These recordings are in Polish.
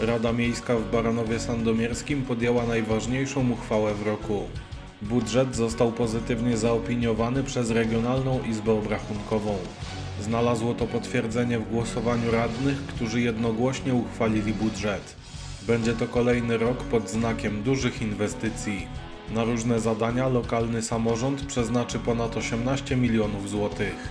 Rada Miejska w Baranowie Sandomierskim podjęła najważniejszą uchwałę w roku. Budżet został pozytywnie zaopiniowany przez Regionalną Izbę Obrachunkową. Znalazło to potwierdzenie w głosowaniu radnych, którzy jednogłośnie uchwalili budżet. Będzie to kolejny rok pod znakiem dużych inwestycji. Na różne zadania lokalny samorząd przeznaczy ponad 18 milionów złotych.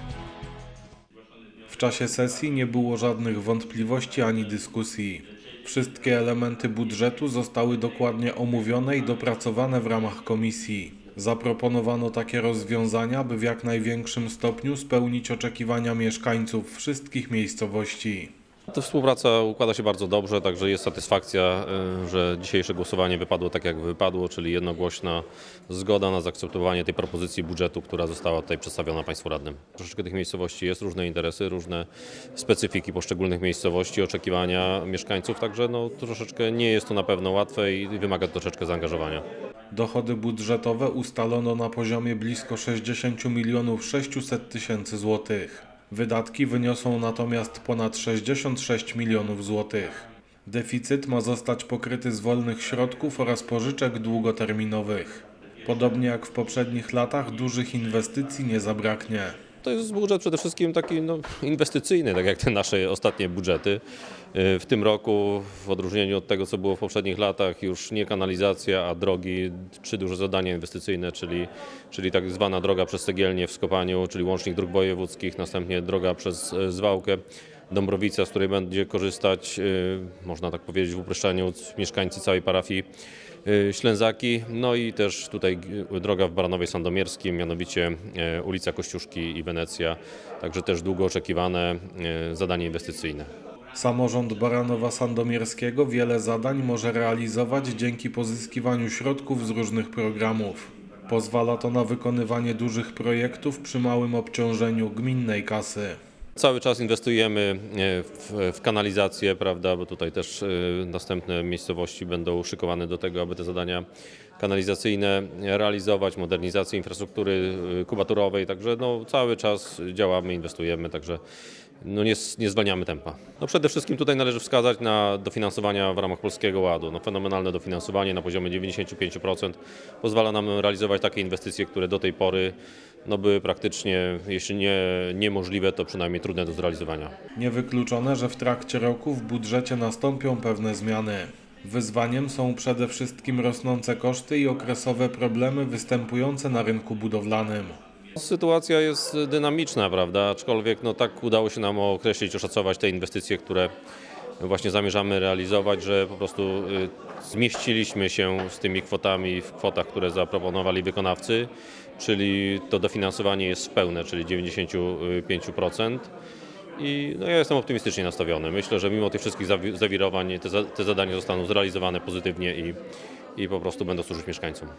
W czasie sesji nie było żadnych wątpliwości ani dyskusji. Wszystkie elementy budżetu zostały dokładnie omówione i dopracowane w ramach komisji. Zaproponowano takie rozwiązania, by w jak największym stopniu spełnić oczekiwania mieszkańców wszystkich miejscowości. Ta współpraca układa się bardzo dobrze, także jest satysfakcja, y, że dzisiejsze głosowanie wypadło tak, jak wypadło, czyli jednogłośna zgoda na zaakceptowanie tej propozycji budżetu, która została tutaj przedstawiona Państwu radnym. Troszeczkę tych miejscowości jest, różne interesy, różne specyfiki poszczególnych miejscowości, oczekiwania mieszkańców, także no, troszeczkę nie jest to na pewno łatwe i wymaga troszeczkę zaangażowania. Dochody budżetowe ustalono na poziomie blisko 60 milionów 600 tysięcy złotych. Wydatki wyniosą natomiast ponad 66 milionów złotych. Deficyt ma zostać pokryty z wolnych środków oraz pożyczek długoterminowych. Podobnie jak w poprzednich latach, dużych inwestycji nie zabraknie. To jest budżet przede wszystkim taki no, inwestycyjny, tak jak te nasze ostatnie budżety. Y, W tym roku, w odróżnieniu od tego, co było w poprzednich latach, już nie kanalizacja, a drogi, trzy duże zadania inwestycyjne, czyli, czyli tak zwana droga przez Cegielnię w Skopaniu, czyli łącznik dróg wojewódzkich, następnie droga przez e, Zwałkę, Dąbrowica, z której będzie korzystać, y, można tak powiedzieć, w uproszczeniu mieszkańcy całej parafii y, Ślęzaki, no i też tutaj droga w Baranowie Sandomierskim, mianowicie y, ulica Kościuszki i Wenecja, także też długo oczekiwane zadanie inwestycyjne. Samorząd Baranowa Sandomierskiego wiele zadań może realizować dzięki pozyskiwaniu środków z różnych programów. Pozwala to na wykonywanie dużych projektów przy małym obciążeniu gminnej kasy. Cały czas inwestujemy e, w, w kanalizację, prawda, bo tutaj też e, następne miejscowości będą szykowane do tego, aby te zadania kanalizacyjne realizować, modernizację infrastruktury e, kubaturowej, także no, cały czas działamy, inwestujemy, także no nie, nie zwalniamy tempa. No przede wszystkim tutaj należy wskazać na dofinansowania w ramach Polskiego Ładu. No fenomenalne dofinansowanie na poziomie 95% pozwala nam realizować takie inwestycje, które do tej pory no, były praktycznie, jeśli nie niemożliwe, to przynajmniej trudne do zrealizowania. Niewykluczone, że w trakcie roku w budżecie nastąpią pewne zmiany. Wyzwaniem są przede wszystkim rosnące koszty i okresowe problemy występujące na rynku budowlanym. Sytuacja jest dynamiczna, prawda? Aczkolwiek no, tak udało się nam określić, oszacować te inwestycje, które właśnie zamierzamy realizować, że po prostu y, zmieściliśmy się z tymi kwotami w kwotach, które zaproponowali wykonawcy, czyli to dofinansowanie jest pełne, czyli 95%. I no, ja jestem optymistycznie nastawiony. Myślę, że mimo tych wszystkich zawi- zawirowań te, te zadania zostaną zrealizowane pozytywnie i, i po prostu będą służyć mieszkańcom.